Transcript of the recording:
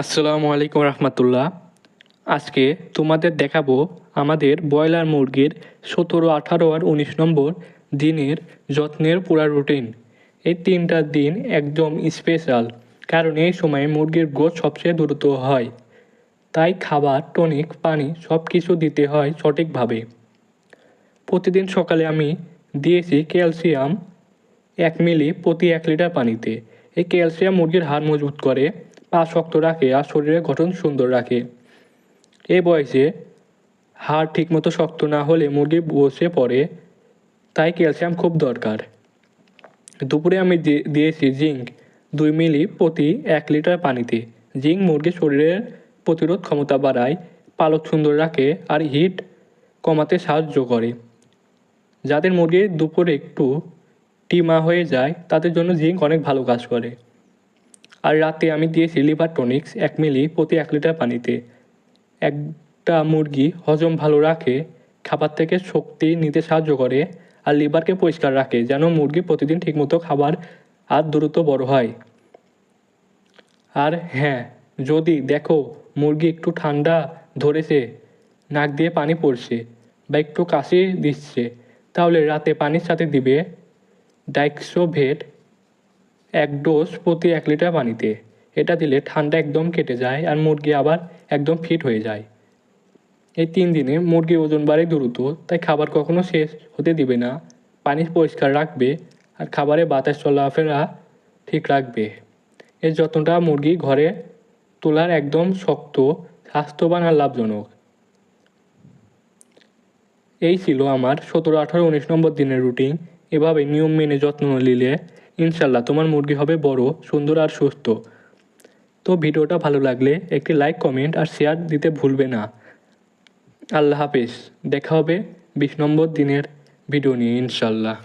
আসসালামু আলাইকুম রহমতুল্লাহ। আজকে তোমাদের দেখাবো আমাদের ব্রয়লার মুরগির সতেরো, আঠারো আর উনিশ নম্বর দিনের যত্নের পুরা রুটিন এই তিনটা দিন একদম স্পেশাল কারণ এই সময় মুরগির গ্রোথ সবচেয়ে দ্রুত হয়। তাই খাবার টনিক পানি সব কিছু দিতে হয় সঠিকভাবে। প্রতিদিন সকালে আমি দিয়েছি ক্যালসিয়াম এক মিলি প্রতি এক লিটার পানিতে। এই ক্যালসিয়াম মুরগির হাড় মজবুত করে পা শক্ত রাখে আর শরীরের গঠন সুন্দর রাখে। এই বয়সে হাড় ঠিকমতো শক্ত না হলে মুরগি বসে পড়ে, তাই ক্যালসিয়াম খুব দরকার। দুপুরে আমি দিয়েছি জিঙ্ক দুই মিলি প্রতি এক লিটার পানিতে। জিঙ্ক মুরগির শরীরের প্রতিরোধ ক্ষমতা বাড়ায়, পালক সুন্দর রাখে আর হিট কমাতে সাহায্য করে। যাদের মুরগির দুপুরে একটু টিমা হয়ে যায়, তাদের জন্য জিঙ্ক অনেক ভালো কাজ করে। আর রাতে আমি দিয়েছি লিভার টনিক্স এক মিলি প্রতি এক লিটার পানিতে। একটা মুরগি হজম ভালো রাখে, খাবার থেকে শক্তি নিতে সাহায্য করে আর লিভারকে পরিষ্কার রাখে, যেন মুরগি প্রতিদিন ঠিকমতো খাবার আর দ্রুত বড় হয়। আর হ্যাঁ যদি দেখো মুরগি একটু ঠান্ডা ধরেছে, নাক দিয়ে পানি পড়ছে বা একটু কাশি দিচ্ছে, তাহলে রাতে পানির সাথে দিবে ডাইক্সোভেট এক ডোজ প্রতি এক লিটার পানিতে। এটা দিলে ঠান্ডা একদম কেটে যায় আর মুরগি আবার একদম ফিট হয়ে যায়। এই তিন দিনে মুরগির ওজন বাড়ে দ্রুত, তাই খাবার কখনো শেষ হতে দিবে না। পানি পরিষ্কার রাখবে আর খাবারে বাতাস চলাফেরা ঠিক রাখবে। এর যত্নটা মুরগি ঘরে তোলার একদম শক্ত, স্বাস্থ্যবান আর লাভজনক। এই ছিল আমার সতেরো আঠারো উনিশ নম্বর দিনের রুটিন এভাবে নিয়ম মেনে যত্ন নিলে ইনশাল্লাহ তোমার মুরগি হবে বড়, সুন্দর আর সুস্থ। তো ভিডিওটা ভালো লাগলে একটি লাইক, কমেন্ট আর শেয়ার দিতে ভুলবে না। আল্লাহ হাফিজ। দেখা হবে বিশ নম্বর দিনের ভিডিও নিয়ে ইনশাল্লাহ।